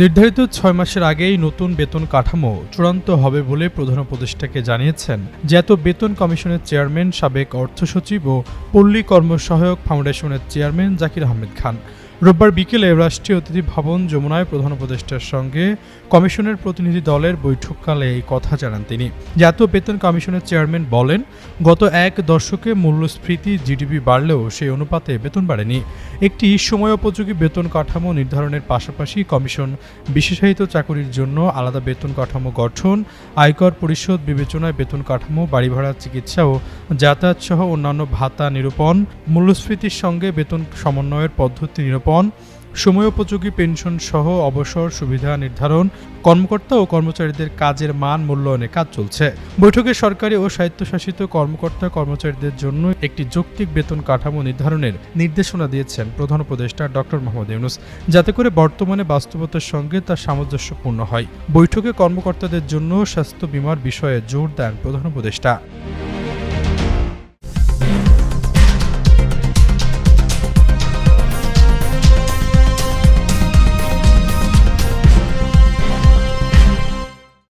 নির্ধারিত ছয় মাসের আগেই নতুন বেতন কাঠামো চূড়ান্ত হবে বলে প্রধান উপদেষ্টাকে জানিয়েছেন জ্যাত বেতন কমিশনের চেয়ারম্যান, সাবেক অর্থ সচিব ও পল্লী কর্মসহায়ক ফাউন্ডেশনের চেয়ারম্যান জাকির আহমেদ খান। রোববার বিকেলে রাষ্ট্রীয় অতিথি ভবন যমুনায় প্রধান উপদেষ্টার সঙ্গে কমিশনের প্রতিনিধি দলের বৈঠককালে এই কথা জানান তিনি। জাতীয় বেতন কমিশনের চেয়ারম্যান বলেন, গত এক দশকে মূল্যস্ফীতি, জিডিপি বাড়লেও সেই অনুপাতে বেতন বাড়েনি। একটি সময়োপযোগী বেতন কাঠামো নির্ধারণের পাশাপাশি কমিশন বিশেষায়িত চাকুরির জন্য আলাদা বেতন কাঠামো গঠন, আয়কর পরিশোধ বিবেচনায় বেতন কাঠামো বাড়ি ভাড়া চিকিৎসা ও যাতায়াত সহ অন্যান্য ভাতা নিরূপণ, মূল্যস্ফীতির সঙ্গে বেতন সমন্বয়ের পদ্ধতি নিরূপণ সময়োপযোগী পেনশন সহ অবসর সুবিধা নির্ধারণ, কর্মকর্তা ও কর্মচারীদের কাজের মান মূল্যায়নে কাজ চলছে। বৈঠকে সরকারি ও স্বায়ত্তশাসিত কর্মকর্তা কর্মচারীদের জন্য একটি যৌক্তিক বেতন কাঠামো নির্ধারণের নির্দেশনা দিয়েছেন প্রধান উপদেষ্টা ডক্টর মোহাম্মদ ইউনুস। যাতে করে বর্তমানে বাস্তবতার সঙ্গে তা সামঞ্জস্যপূর্ণ হয়। বৈঠকে কর্মকর্তাদের জন্য স্বাস্থ্য বীমার বিষয়ে জোর দেন প্রধান উপদেষ্টা।